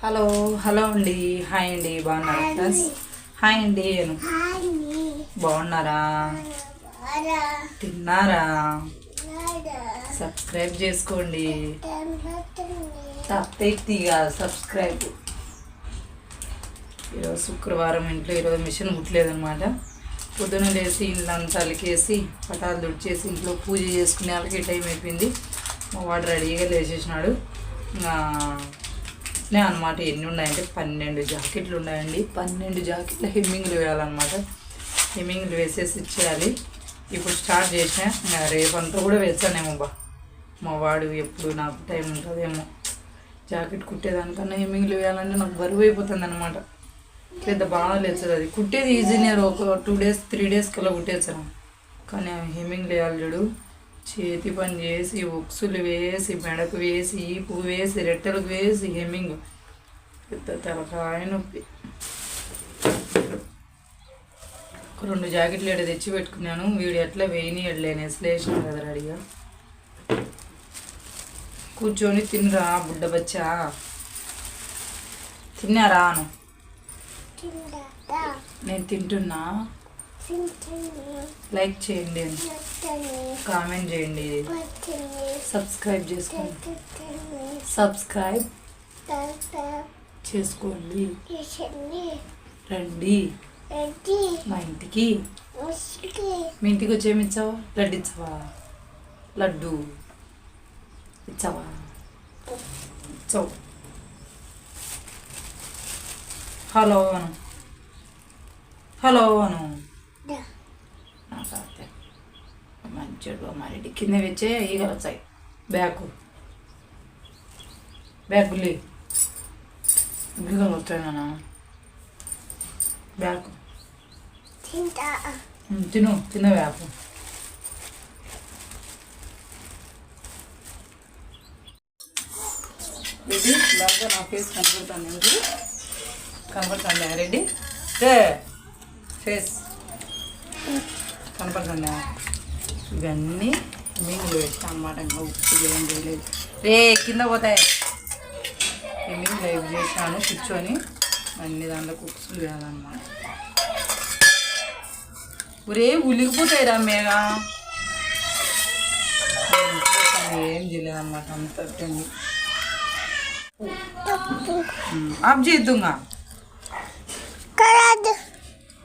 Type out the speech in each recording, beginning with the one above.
Hello hello అండి. Hi అండి. బాగున్నారా? ఫ్రెండ్స్? హాయ్ అండి. బాగున్నారా? తిన్నారా? సబ్స్క్రైబ్ చేసుకోండి. తప్పైతిగా సబ్స్క్రైబ్. ఈరోజు శుక్రవారం ఇంట్లో ఈరోజు మిషన్ కుట్టలేదన్నమాట. పొద్దున లేసి ఇల్లంతా అలికేసి పటాలు దుడిచేసి ఇంట్లో పూజ చేసుకునే వాళ్ళకి టైం అయిపోయింది. మా వాడు రెడీగా లేచేసినాడు. ఇంకా అనమాట ఎన్ని ఉన్నాయంటే పన్నెండు జాకెట్లు ఉన్నాయండి. పన్నెండు జాకెట్ల హెమ్మింగ్లు వేయాలన్నమాట. హెమ్మింగ్లు వేసేసి ఇచ్చేయాలి. ఇప్పుడు స్టార్ట్ చేసిన రేపంతా కూడా వేస్తానేమో బా. మా వాడు ఎప్పుడు నాకు టైం ఉంటుందేమో. జాకెట్ కుట్టేదానికన్నా హెమ్మింగ్లు వేయాలంటే నాకు బరువు అయిపోతుంది అనమాట పెద్ద బాగా లేచదు అది. కుట్టేది ఈజీనే ఒక టూ డేస్ త్రీ డేస్ కల్లా కుట్టేసాను. కానీ హెమ్మింగ్ వేయాలి చూడు. చేతి పని చేసి ఉక్సులు వేసి మెడకు వేసి ఈపు వేసి రెట్టెలకు వేసి హెమ్మింగ్. పెద్ద తలకాయ నొప్పి. ఒక రెండు జాకెట్లు ఇక్కడ తెచ్చి పెట్టుకున్నాను. వీడు ఎట్లా వేయని ఎడలేనేసి లేచిన కదా రెడీగా. కూర్చొని తినరా బుడ్డ బచ్చా. తిన్నారా? నేను తింటున్నా. లైక్ చేయండి కామెంట్ చేయండి. సబ్స్క్రైబ్ చేసుకోండి. సబ్స్క్రైబ్ చేసుకోండి. రండి. మా ఇంటికి. మీ ఇంటికి వచ్చేమి ఇచ్చావా? లడ్డు ఇచ్చావా? లడ్డు. ఇచ్చావా? ఇచ్చావు. హలో అను. హలో అను నాకు అర్థం. మంచిగా మరి కింద వచ్చే ఈగలు వచ్చాయి. బ్యాగ్. బ్యాగ్ గుల్లి ఈగలు వస్తాయి నాన్న. బ్యాగ్. తిను. తిన బ్యాగ్. ఇది బాగా నా ఫేస్ కనపడుతుంది ఎందుకు కనపడుతుందా రెడ్డి? ఫేస్ కనపడుతుందా? ఇవన్నీ మీలు పెట్టా అనమాట ఇంకా ఉప్పు ఏం చేయలేదు. రే కింద పోతాయి ఇవి లైవ్ చేశాను కూర్చొని అన్ని దాంట్లో కుక్సులు వేయాలన్నమాట ఒరే ఉలిగిపోతాయి రా మేఘా ఏం చేయలేదు అనమాట అంత టెన్ ఆఫ్ చేద్దుగా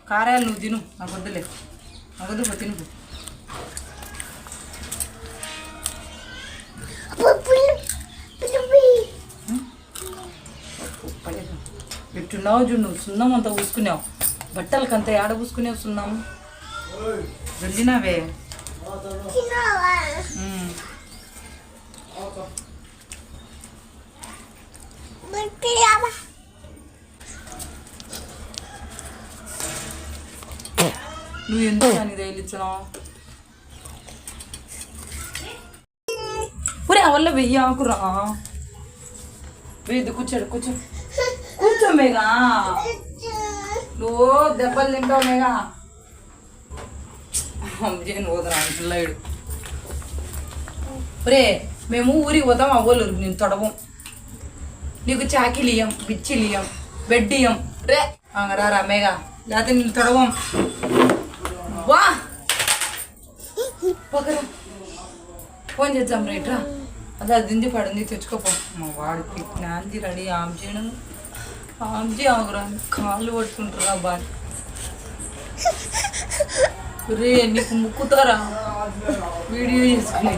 కారాలు నువ్వు తిను నాకు వద్దులే. నాకు వద్దు పో, చూడు నువ్వు సున్నం అంతా పూసుకున్నావు బట్టలకి అంతా ఏడ పూసుకునేవు సున్నాము? వెళ్ళినావే. నువ్వు ఎందుకు అని తేలిచ్చినావు ఒరే అవల్ల వెయ్యి ఆకురా. వెయ్యి కూర్చోడు కూర్చో. కూర్చో మేఘా నువ్వు దెబ్బలు తింటావు మేఘా? అమ్మజీని పోదురా పిల్లాడు ఒరే మేము ఊరికి పోతాం అవ్వలు నేను తొడవం నీకు చాకిలు ఇయ్యం బిచ్చిలు ఇయ్యం బెడ్ ఇయ్యం. రే రారా మేఘా. లేకపోతే నేను తొడవం వా! పక్కరా ఫోన్ చేద్దాం రేట్రా అదే అది దింది పడింది తెచ్చుకోపో మా వాడికి నాంది రెడీ ఆమ్ చేయడం ఆమ్ ఆగురా కాళ్ళు పట్టుకుంటారా బాయ్. రే నీకు ముక్కుతారా? వీడియో చేసుకునే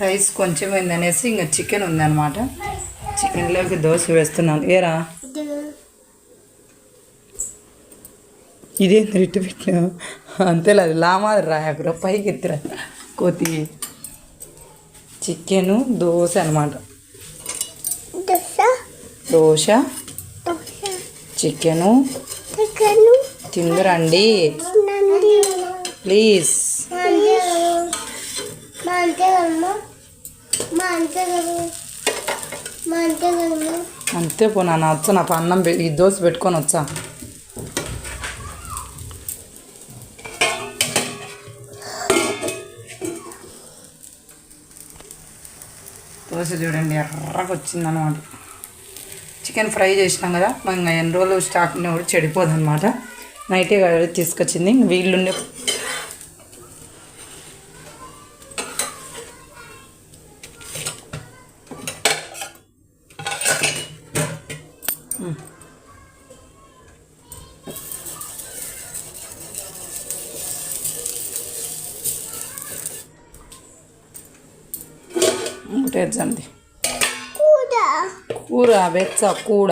రైస్ కొంచెం అయిందనేసి ఇంకా చికెన్ ఉందన్నమాట. చికెన్లోకి దోశ వేస్తున్నాను. ఏరా? ఇదేం రిట్టు పెట్టినా? అంతేలే అది లామాది రాయకురా పైకి ఎత్తిరా కోతి. చికెను దోశ అనమాట దోశ చికెను తిందురండి. ప్లీజ్. అంతే పో నాన్న వచ్చా నా అన్నం ఈ దోశ పెట్టుకొని వచ్చా. దోశ చూడండి ఎర్రగా వచ్చిందనమాట చికెన్ ఫ్రై చేసినాం కదా. ఇంకా ఎన్ని రోజులు స్టాక్ ఉన్నా కూడా చెడిపోదు అనమాట నైటే తీసుకొచ్చింది. వీళ్ళుండే ఒకటి ఎగ్జామ్ది కూర వెచ్చ కూడ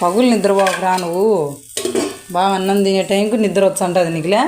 పగులు నిద్రపోకరా నువ్వు. బాగా అన్నం తినే టైంకి నిద్ర వచ్చి నీకులే?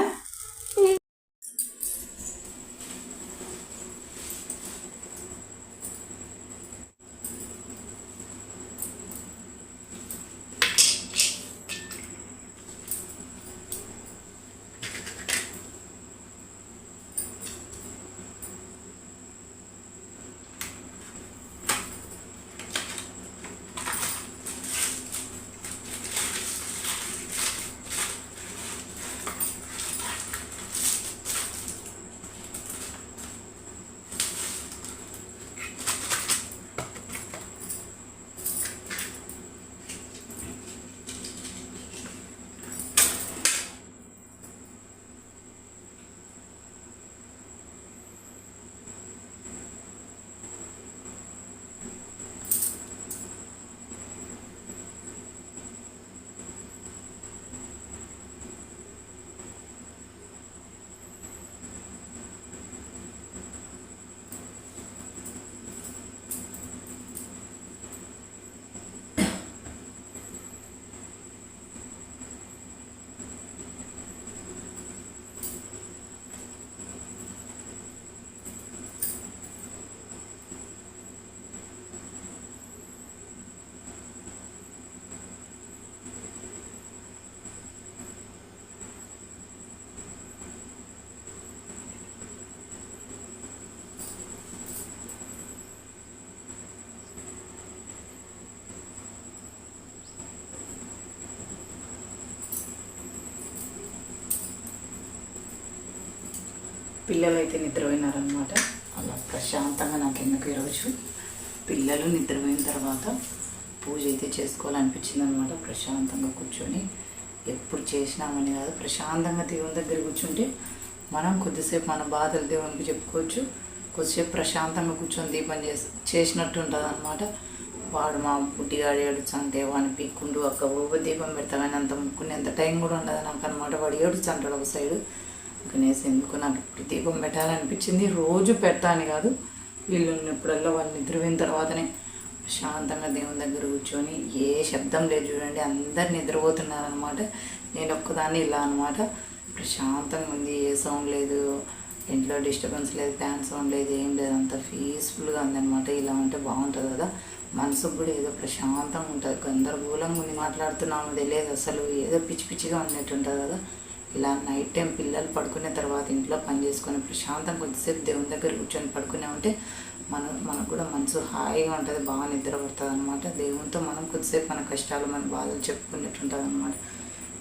పిల్లలు అయితే నిద్రపోయినారనమాట అలా ప్రశాంతంగా నాకు ఎందుకు ఈరోజు? పిల్లలు నిద్రపోయిన తర్వాత పూజ అయితే చేసుకోవాలనిపించింది అనమాట ప్రశాంతంగా కూర్చొని ఎప్పుడు చేసినామని కాదు ప్రశాంతంగా దేవుని దగ్గర కూర్చుంటే మనం కొద్దిసేపు మన బాధలు దేవునికి చెప్పుకోవచ్చు. కొద్దిసేపు ప్రశాంతంగా కూర్చొని దీపం చేసి చేసినట్టు ఉంటుంది అనమాట వాడు మా బుడ్డిగాడు ఏడుచంటే వాడిని పీక్కుండు అక్క ఊబ దీపం పెడతామని అంత ముక్కునేంత టైం కూడా ఉండదు నాకు అనమాట వాడు ఏడుచంటాడు ఒక సైడు. కనీసం ఎందుకు నాకు ఇప్పుడు దీపం పెట్టాలనిపించింది. రోజు పెడతాను కాదు. వీళ్ళు ఉన్నప్పుడల్లా వాళ్ళు నిద్రపోయిన తర్వాతనే ప్రశాంతంగా దేవుని దగ్గర కూర్చొని ఏ శబ్దం లేదు చూడండి. అందరు నిద్రపోతున్నారనమాట నేను ఒక్కదాన్ని ఇలా అనమాట ప్రశాంతంగా ఉంది. ఏ సౌండ్ లేదు. ఇంట్లో డిస్టర్బెన్స్ లేదు. ఫ్యాన్ సౌండ్ లేదు. ఏం లేదు. అంత పీస్ఫుల్గా ఉందన్నమాట. ఇలా ఉంటే బాగుంటుంది కదా. మనసుకు కూడా ఏదో ప్రశాంతంగా ఉంటుంది. గందరగోళంగా ఉంది మాట్లాడుతున్నాము తెలియదు అసలు. ఏదో పిచ్చి పిచ్చిగా ఉన్నట్టు ఉంటుంది కదా. ఇలా నైట్ టైం పిల్లలు పడుకునే తర్వాత ఇంట్లో పని చేసుకొని ప్రశాంతం కొద్దిసేపు దేవుని దగ్గర కూర్చొని పడుకునే ఉంటే మన మనకు కూడా మనసు హాయిగా ఉంటుంది బాగా నిద్ర పడుతుంది అనమాట దేవునితో మనం కొద్దిసేపు మన కష్టాలు మన బాధలు చెప్పుకునేట్టు ఉంటుంది అనమాట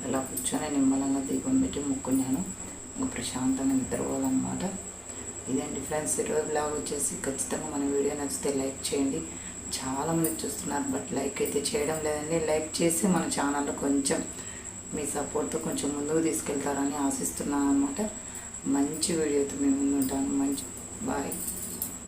ఇలా కూర్చొని నిమ్మలంగా దీపం పెట్టి మొక్కున్నాను. ఇంకా ప్రశాంతంగా నిద్రపోవాలన్నమాట. ఇదండి ఫ్రెండ్స్ ఈరోజు బ్లాగ్ వచ్చేసి ఖచ్చితంగా మన వీడియో నచ్చితే లైక్ చేయండి. చాలామంది చూస్తున్నారు బట్ లైక్ అయితే చేయడం లేదండి. లైక్ చేసి మన ఛానల్లో కొంచెం మీ సపోర్ట్తో కొంచెం ముందుకు తీసుకెళ్తారని ఆశిస్తున్నాను అనమాట మంచి వీడియోతో మేము ముందుంటాను. మంచి బాయ్.